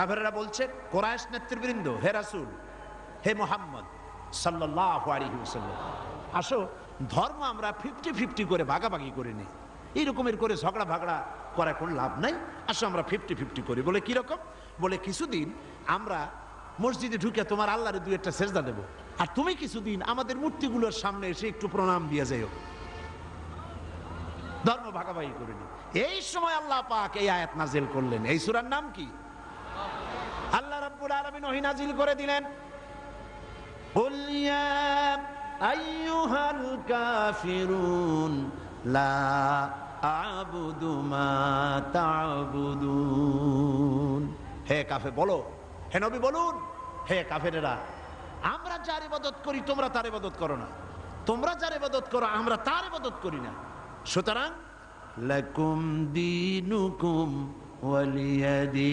কাফেররা বলছে কোরআশ নেতৃবৃন্দ, হে রাসুল, হে মোহাম্মদ আলাইহি আসো, ধর্ম আমরা ফিফটি ফিফটি করে ভাগাভাগি করে নিই। এইরকমের করে ঝগড়া ভাগড়া করা কোনো লাভ নাই। আসো আমরা ফিফটি ফিফটি করি। বলে কীরকম বলে কিছুদিন আমরা মসজিদে ঢুকে তোমার আল্লাহরে দু একটা সেজদা দেবো। আর তুমি কিছুদিন আমাদের মূর্তিগুলোর সামনে এসে একটু প্রণাম দিয়ে যাইও। ধর্ম ভাগাভাগি করে নি এই সময় আল্লাহ পাক এই আয়াত নাজিল করলেন। এই সূরার নাম কি? আলমিন ওহিনাজিল করে দিলেন। হে কাফে বলো। হে নবী, বলুন। হে আমরা যার ইবাদত করি, তোমরা তার ইবাদত করো না। তোমরা যার ইবাদত করো, আমরা তার ইবাদত করি না। সুতরাং, লকুম দিনুকুম ওয়ালিয়াদি।